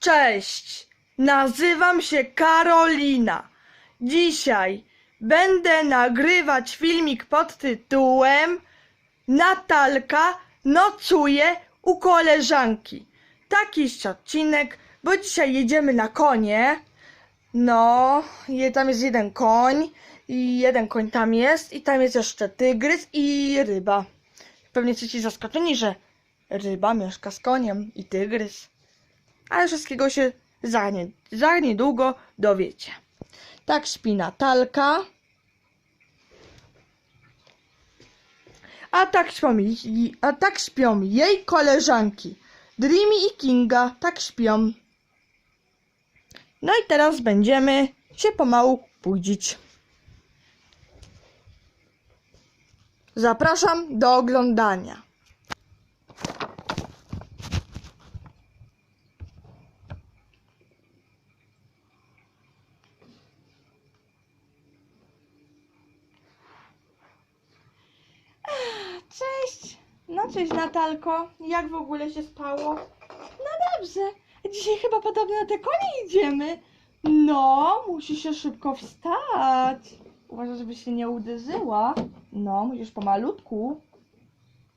Cześć, nazywam się Karolina. Dzisiaj będę nagrywać filmik pod tytułem Natalka nocuje u koleżanki. Taki jest odcinek, bo dzisiaj jedziemy na konie. No, tam jest jeden koń i jeden koń tam jest i tam jest jeszcze tygrys i ryba. Pewnie jesteście zaskoczeni, że ryba mieszka z koniem i tygrys ale wszystkiego się za, nie, za niedługo dowiecie. Tak śpi Natalka. A tak śpią, a tak śpią jej koleżanki. Dreamy i Kinga tak śpią. No i teraz będziemy się pomału budzić. Zapraszam do oglądania. Cześć! No cześć Natalko, jak w ogóle się spało? No dobrze, dzisiaj chyba podobno na te konie idziemy. No, musi się szybko wstać. Uważaj, żeby się nie uderzyła. No, musisz pomalutku.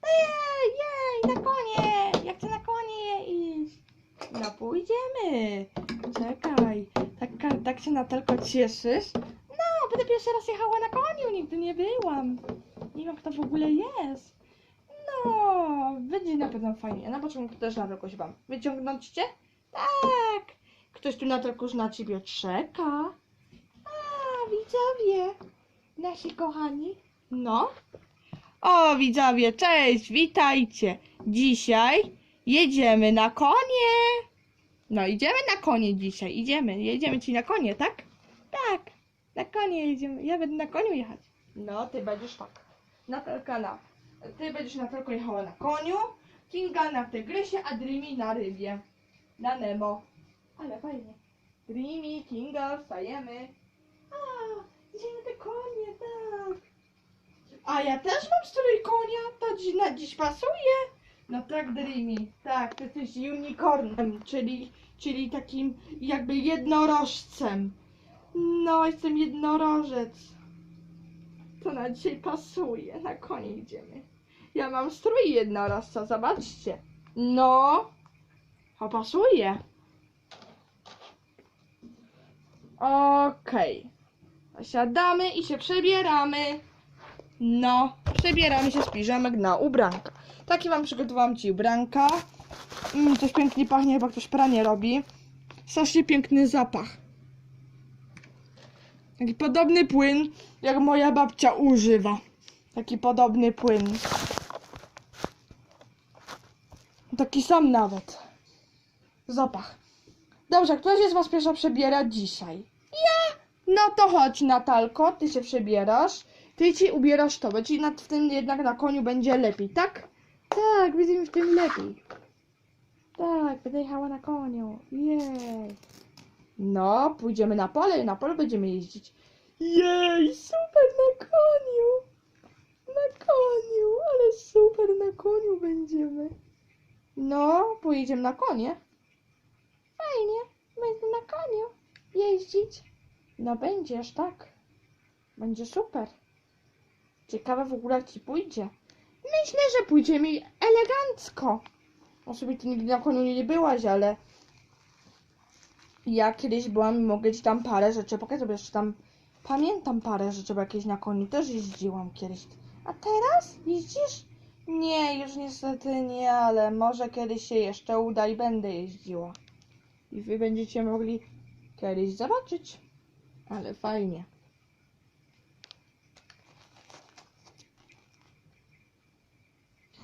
Jej, jej, na konie! Ja chcę na konie iść. No pójdziemy. Czekaj, tak, tak się Natalko cieszysz? No, będę pierwszy raz jechała na koniu, nigdy nie byłam. Nie wiem, kto w ogóle jest. No, będzie na pewno fajnie. Na początku też na się wam. Wyciągnąć cię? Tak. Ktoś tu na tylko na ciebie czeka. A, widzowie. Nasi kochani. No. O, widzowie, cześć, witajcie. Dzisiaj jedziemy na konie. No, idziemy na konie dzisiaj. Idziemy, jedziemy ci na konie, tak? Tak, na konie jedziemy. Ja będę na koniu jechać. No, ty będziesz tak. Natalka na. Ty będziesz Natalko jechała na koniu, Kinga na tygrysie, a Dreamy na rybie. Na Nemo. Ale fajnie. Dreamy, Kinga, wstajemy. A, dzisiaj na konie, tak. A ja też mam strój konia, to dziś, na dziś pasuje. No tak, Dreamy, tak, ty jesteś unicornem, czyli, czyli takim jakby jednorożcem. No, jestem jednorożec. To na dzisiaj pasuje. Na konie idziemy. Ja mam strój jednorożca, zobaczcie. No. To pasuje. Okej. Siadamy i się przebieramy. No, przebieramy się z piżamek na ubranka. Takie wam przygotowałam ci ubranka. Mm, coś pięknie pachnie, chyba ktoś pranie robi. Strasznie piękny zapach. Taki podobny płyn, jak moja babcia używa. Taki podobny płyn. Taki sam nawet. Zapach. Dobrze, ktoś jest was pierwsza przebiera dzisiaj? Ja! No to chodź, Natalko, ty się przebierasz. Ty ci ubierasz to, bo ci nad, w tym jednak na koniu będzie lepiej, tak? Tak, będzie mi w tym lepiej. Tak, będę jechała na koniu. Jej. No, pójdziemy na pole i na polu będziemy jeździć. Jej, super na koniu! Na koniu, ale super na koniu będziemy. No, pojedziemy na konie. Fajnie, będę na koniu jeździć. No będziesz, tak. Będzie super. Ciekawe w ogóle jak ci pójdzie. Myślę, że pójdzie mi elegancko. Osobie ty nigdy na koniu nie byłaś, ale ja kiedyś byłam i mogę ci tam parę rzeczy pokazać, jeszcze tam pamiętam parę rzeczy, bo jakieś na koniu też jeździłam kiedyś. A teraz jeździsz? Nie, już niestety nie, ale może kiedyś się jeszcze uda i będę jeździła. I wy będziecie mogli kiedyś zobaczyć. Ale fajnie.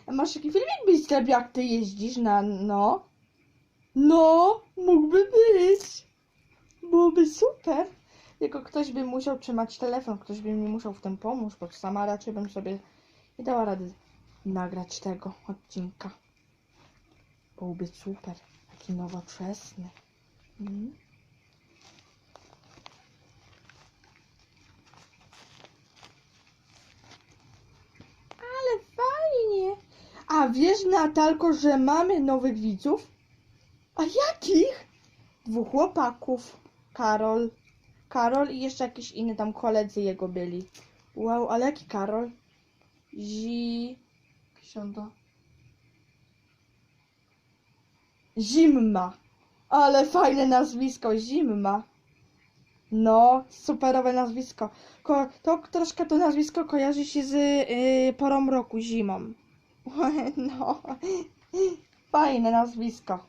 Masz taki filmik być z jak ty jeździsz na no? No, mógłby być. Byłoby super. Tylko ktoś by musiał trzymać telefon, ktoś by mi musiał w tym pomóc, bo sama raczej bym sobie nie dała rady nagrać tego odcinka. Byłby super. Taki nowoczesny. Mm. Ale fajnie. A wiesz, Natalko, że mamy nowych widzów? A jakich? dwóch chłopaków. Karol. Karol i jeszcze jakiś inny tam koledzy jego byli. Wow, ale jaki Karol? Zi... Ksiądo. Zimma. Ale fajne nazwisko, Zimma. No, superowe nazwisko. Ko to troszkę to nazwisko kojarzy się z y, porą roku, zimą. No, fajne nazwisko.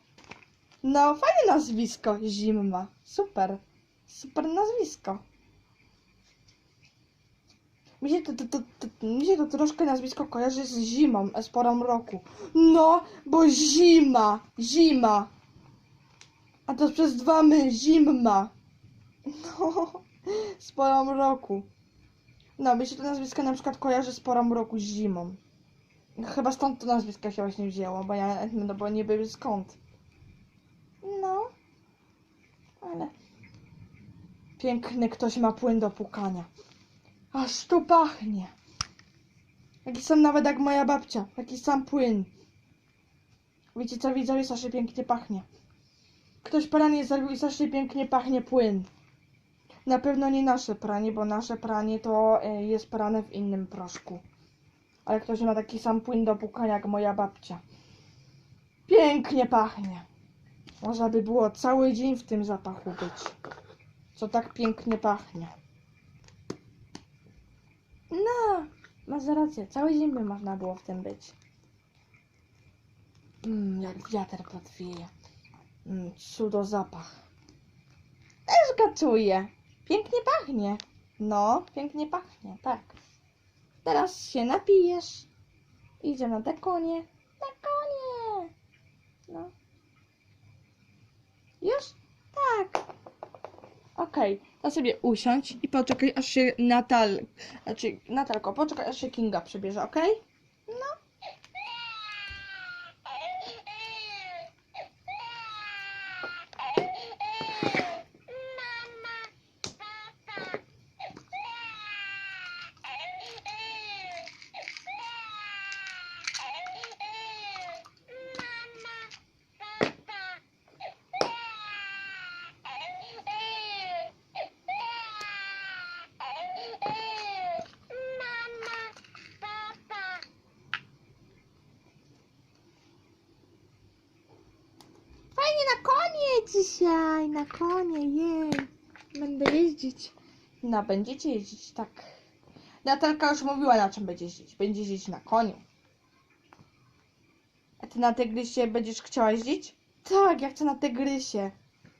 No, fajne nazwisko, Zimma. Super. Super nazwisko. Mi się to, to, to, to, mi się to troszkę nazwisko kojarzy z zimą, z porą roku. No, bo zima, zima. A to przez dwa my, zimma. No, z porą roku. No, mi się to nazwisko na przykład kojarzy z porą roku, z zimą. Chyba stąd to nazwisko się właśnie wzięło, bo ja, no bo nie wiem skąd. No, ale piękny ktoś ma płyn do pukania. Aż tu pachnie. Taki sam nawet jak moja babcia, taki sam płyn. Wiecie co widzowie, strasznie pięknie pachnie. Ktoś pranie zrobił i strasznie pięknie pachnie płyn. Na pewno nie nasze pranie, bo nasze pranie to y, jest prane w innym proszku. Ale ktoś ma taki sam płyn do pukania jak moja babcia. Pięknie pachnie. Można by było cały dzień w tym zapachu być. Co tak pięknie pachnie. No, masz rację. Cały dzień by można było w tym być. Mmm, jak wiatr podwieje. Mmm, cudo zapach. Też go czuję. Pięknie pachnie. No, pięknie pachnie, tak. Teraz się napijesz. Idzie na te konie. Na konie. No. Już? Tak. Okej, to sobie usiądź i poczekaj aż się Natal... Znaczy, Natalko, poczekaj aż się Kinga przebierze, okej? No. Dzisiaj, na konie, jej. Będę jeździć. No, będziecie jeździć, tak. Natalka już mówiła, na czym będzie jeździć. Będzie jeździć na koniu. A ty na tygrysie będziesz chciała jeździć? Tak, ja chcę na tygrysie.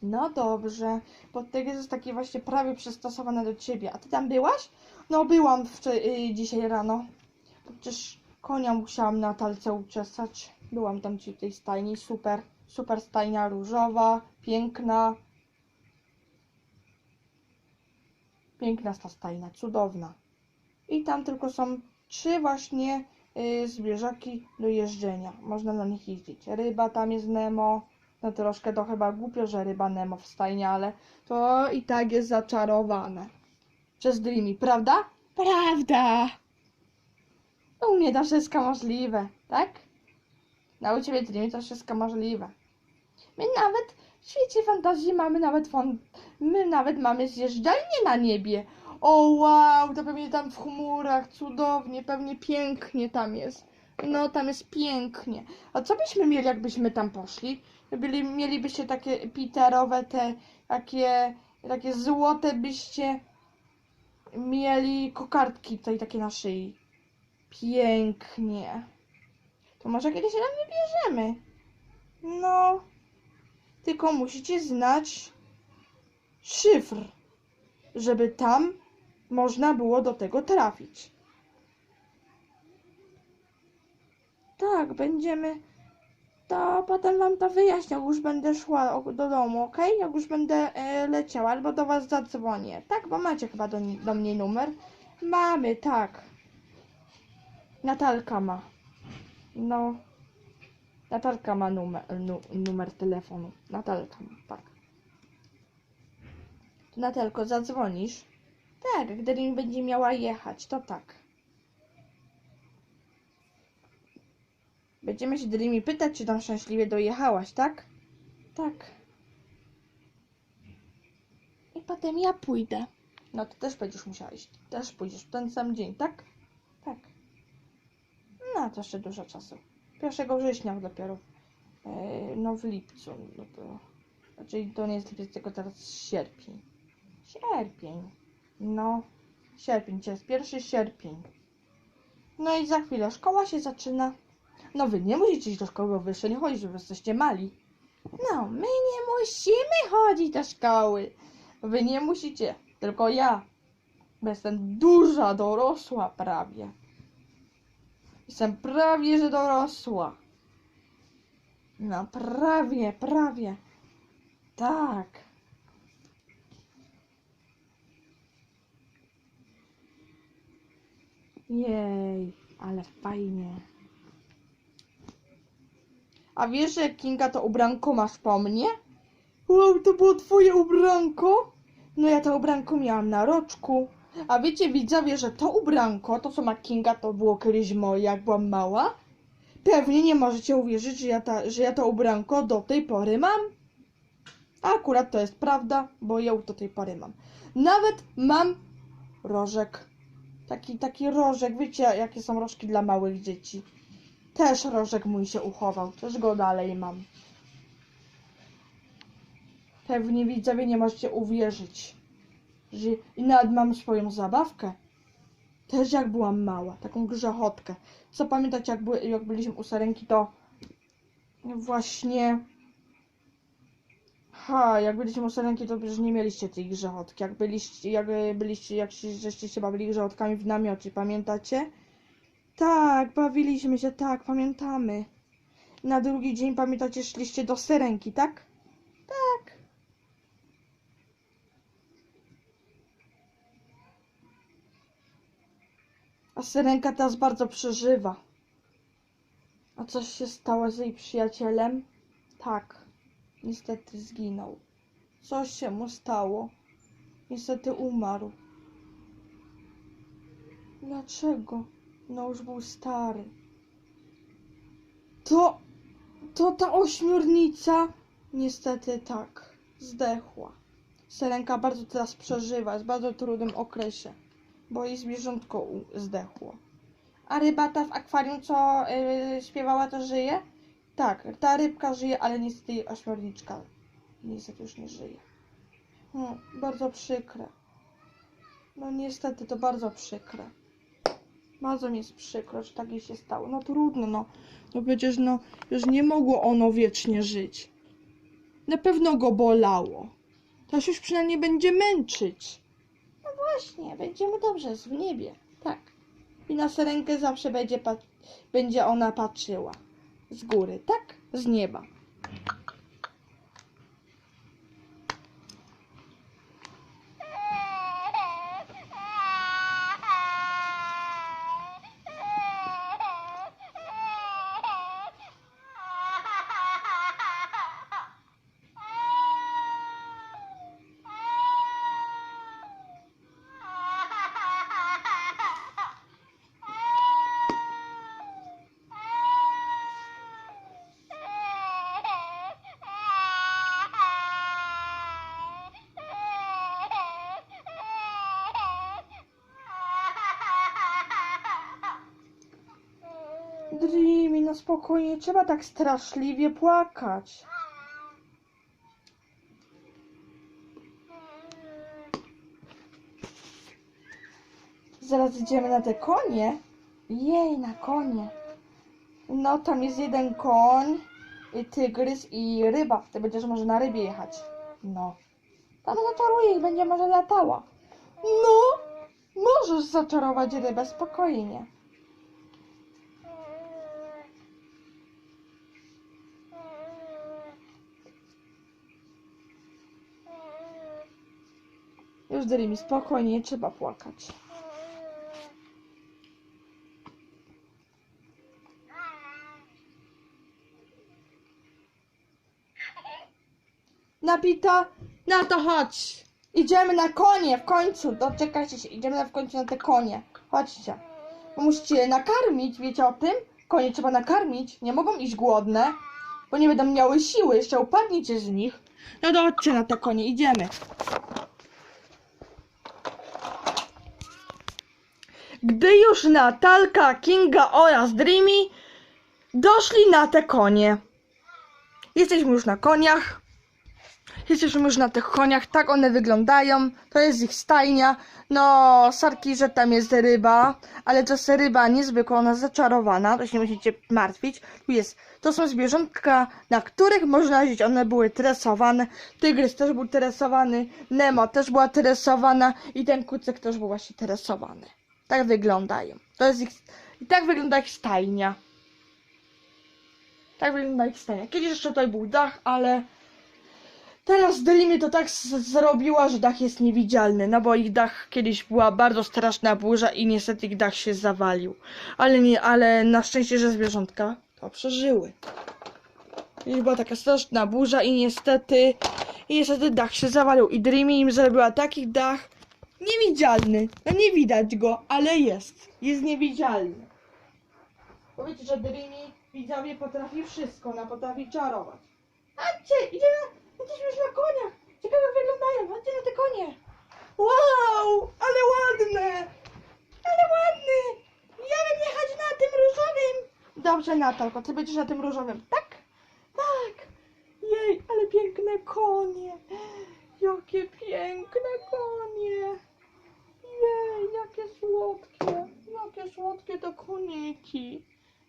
No dobrze, bo tygrys jest taki właśnie prawie przystosowany do ciebie. A ty tam byłaś? No byłam wczor- y, dzisiaj rano. Przecież konia musiałam na talce uczesać. Byłam tam ci w tej stajni, super. Super stajnia różowa, piękna. Piękna ta stajnia, cudowna. I tam tylko są trzy właśnie y, zwierzaki do jeżdżenia. Można na nich jeździć. Ryba tam jest Nemo. No troszkę to chyba głupio, że ryba Nemo w stajni, ale to i tak jest zaczarowane. Przez Dreamy, prawda? Prawda! U mnie to wszystko możliwe, tak? No u ciebie Dreamy to wszystko możliwe. My nawet w świecie fantazji mamy nawet fon... My nawet mamy zjeżdżalnię na niebie. O wow, to pewnie tam w chmurach, cudownie, pewnie pięknie tam jest. No, tam jest pięknie. A co byśmy mieli, jakbyśmy tam poszli? Byli, mielibyście takie piterowe, te takie, takie złote byście mieli kokardki tutaj takie na szyi. Pięknie. To może kiedyś się tam wybierzemy. No. Tylko musicie znać szyfr, żeby tam można było do tego trafić. Tak, będziemy. To potem wam to wyjaśnię, jak już będę szła do domu, ok? Jak już będę e, leciała, albo do was zadzwonię. Tak, bo macie chyba do, do mnie numer. Mamy, tak. Natalka ma. No. Natalka ma numer, nu, numer telefonu. Natalka ma, tak. To Natalko, zadzwonisz? Tak, gdy będzie miała jechać, to tak. Będziemy się Dreamy pytać, czy tam szczęśliwie dojechałaś, tak? Tak. potem ja pójdę. No to też będziesz musiała iść. Też pójdziesz w ten sam dzień, tak? Tak. No to jeszcze dużo czasu. 1 września dopiero. E, no w lipcu dopiero. Znaczy to nie jest lipiec, tylko teraz sierpień. Sierpień. No. Sierpień, to jest pierwszy sierpień. No i za chwilę szkoła się zaczyna. No wy nie musicie iść do szkoły, bo wy jeszcze nie chodzicie, bo jesteście mali. No, my nie musimy chodzić do szkoły. Wy nie musicie, tylko ja. Bo jestem duża, dorosła prawie. Jestem prawie, że dorosła. No, prawie, prawie. Tak. Jej, ale fajnie. A wiesz, że Kinga to ubranko masz po mnie? Wow, to było twoje ubranko? No ja to ubranko miałam na roczku. A wiecie widzowie, że to ubranko, to co ma Kinga, to było kiedyś moje, jak byłam mała? Pewnie nie możecie uwierzyć, że ja, ta, że ja to ubranko do tej pory mam. A akurat to jest prawda, bo ją do tej pory mam. Nawet mam rożek. Taki, taki rożek, wiecie jakie są rożki dla małych dzieci. Też rożek mój się uchował, też go dalej mam. Pewnie widzowie nie możecie uwierzyć, że i nawet mam swoją zabawkę. Też jak byłam mała, taką grzechotkę. Co pamiętacie, jak, były, jak byliśmy u Sarenki, to właśnie... Ha, jak byliśmy u Sarenki, to już nie mieliście tej grzechotki. Jak byliście, jak byliście, jak się, żeście się bawili grzechotkami w namiocie, pamiętacie? Tak, bawiliśmy się, tak, pamiętamy. Na drugi dzień, pamiętacie, szliście do Serenki? Tak. A Syrenka teraz bardzo przeżywa. A coś się stało z jej przyjacielem? Tak, niestety zginął. Coś się mu stało. Niestety umarł. Dlaczego? No już był stary. To... To ta ośmiornica? Niestety tak. Zdechła. Serenka bardzo teraz przeżywa, jest w bardzo trudnym okresie bo jej zwierzątko zdechło. A rybata w akwarium, co yy, śpiewała, to żyje? Tak, ta rybka żyje, ale niestety jej ośmiorniczka niestety już nie żyje. Hmm, bardzo przykre. No niestety to bardzo przykre. Bardzo mi jest przykro, że tak jej się stało. No trudno, no. No przecież no, już nie mogło ono wiecznie żyć. Na pewno go bolało. To się już przynajmniej będzie męczyć. Właśnie, będzie mu dobrze w niebie. Tak. I na serenkę zawsze będzie, będzie ona patrzyła. Z góry, tak? Z nieba. Spokojnie, trzeba tak straszliwie płakać. Zaraz idziemy na te konie. Jej, na konie. No, tam jest jeden koń, i tygrys i ryba. Ty będziesz może na rybie jechać. No. Tam zaczaruję i będzie może latała. No, możesz zaczarować rybę spokojnie. Już spokojnie, nie trzeba płakać. Napita, na to chodź. Idziemy na konie w końcu. Doczekajcie się, idziemy w końcu na te konie. Chodźcie. Bo musicie je nakarmić, wiecie o tym? Konie trzeba nakarmić. Nie mogą iść głodne, bo nie będą miały siły. Jeszcze upadniecie z nich. No to chodźcie na te konie, idziemy. Gdy już Natalka, Kinga oraz Dreamy doszli na te konie. Jesteśmy już na koniach. Jesteśmy już na tych koniach, tak one wyglądają. To jest ich stajnia. No, sorki, że tam jest ryba, ale to jest ryba niezwykła, ona zaczarowana, to się nie musicie martwić. Tu jest, to są zwierzątka, na których można jeździć. One były tresowane. Tygrys też był tresowany, Nemo też była tresowana i ten kucyk też był właśnie tresowany. Tak wyglądają. To jest ich, i tak wygląda ich stajnia. Tak wygląda ich stajnia. Kiedyś jeszcze tutaj był dach, ale Teraz Dreamy to tak zrobiła, że dach jest niewidzialny, no bo ich dach kiedyś była bardzo straszna burza i niestety ich dach się zawalił. Ale nie, ale na szczęście, że zwierzątka to przeżyły. I była taka straszna burza i niestety, i niestety dach się zawalił i Dreamy im zrobiła taki dach niewidzialny. No nie widać go, ale jest. Jest niewidzialny. Powiedzcie, że Dreamy widzowie potrafi wszystko, ona potrafi czarować. Chodźcie, idziemy, jesteśmy już na koniach. Ciekawe wyglądają, chodźcie na te konie. Wow, ale ładne, ale ładny. Ja bym jechać na tym różowym. Dobrze, Natalko, ty będziesz na tym różowym, tak? Tak. Jej, ale piękne konie. Jakie piękne konie. Jej, jakie słodkie, jakie słodkie to koniki.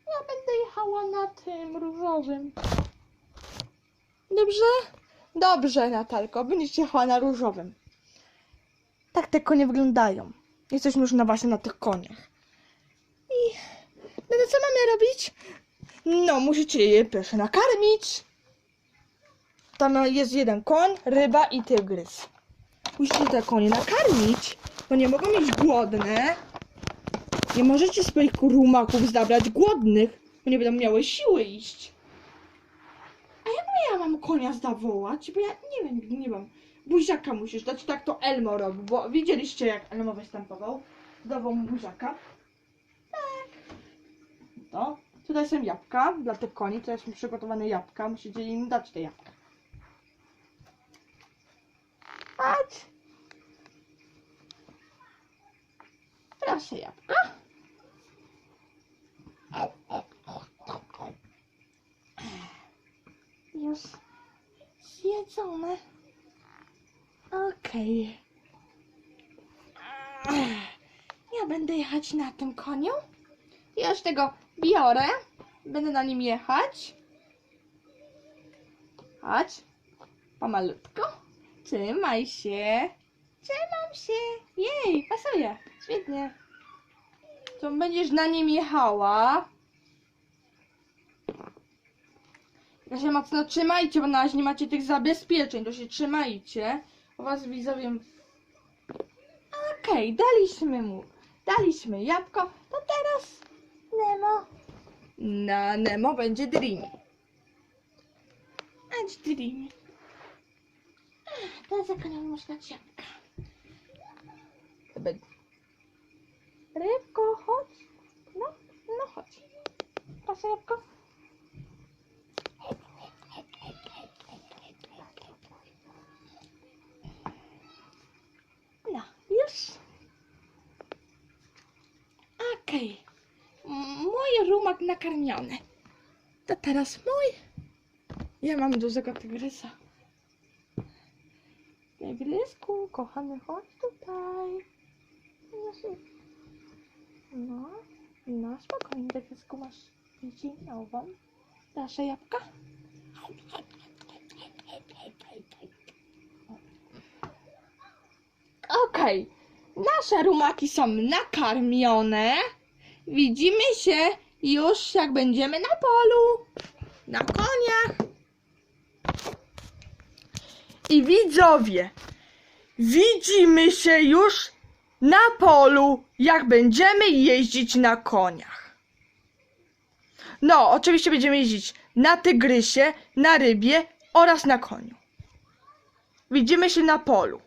Ja będę jechała na tym różowym. Dobrze? Dobrze, Natalko, będziesz jechała na różowym. Tak te konie wyglądają. Jesteśmy już na właśnie na tych koniach. I no to co mamy robić? No, musicie je pierwsze nakarmić. Tam jest jeden koń, ryba i tygrys. Musicie te konie nakarmić, bo nie mogą mieć głodne. Nie możecie swoich rumaków zabrać głodnych, bo nie będą miały siły iść. A jak ja mam konia zawołać? Bo ja nie wiem, nie wiem. Buziaka musisz dać, tak to Elmo robi, bo widzieliście jak Elmo występował. Dawał mu buziaka. Tak. To. Tutaj są jabłka dla tych koni, tutaj są przygotowane jabłka. Musicie im dać te jabłka. Chodź. Proszę jabłka. Już zjedzone. Okej. Ja będę jechać na tym koniu. Ja już tego biorę. Będę na nim jechać. Chodź. Pomalutko. Trzymaj się. Trzymam się. Jej, pasuje. Świetnie. To będziesz na nim jechała. Ja się mocno trzymajcie, bo na razie nie macie tych zabezpieczeń, to się trzymajcie. O was widzowie. Okej, daliśmy mu. Daliśmy jabłko, to teraz Nemo. Na Nemo będzie Dreamy. Chodź Dreamy. Teraz za konią można jabłka. Rybko, chodź. No, no chodź. Proszę jabłko. No, już. Okej. Mój rumak nakarmiony. To teraz mój. Ja mam dużego tygrysa. Tygrysku, kochany, chodź tutaj. No, się- No, no spokojnie, tygrysku, masz nową. Nasze jabłka? Okej, nasze rumaki są nakarmione. Widzimy się już jak będziemy na polu, na koniach. I widzowie, widzimy się już na polu, jak będziemy jeździć na koniach. No, oczywiście będziemy jeździć na tygrysie, na rybie oraz na koniu. Widzimy się na polu.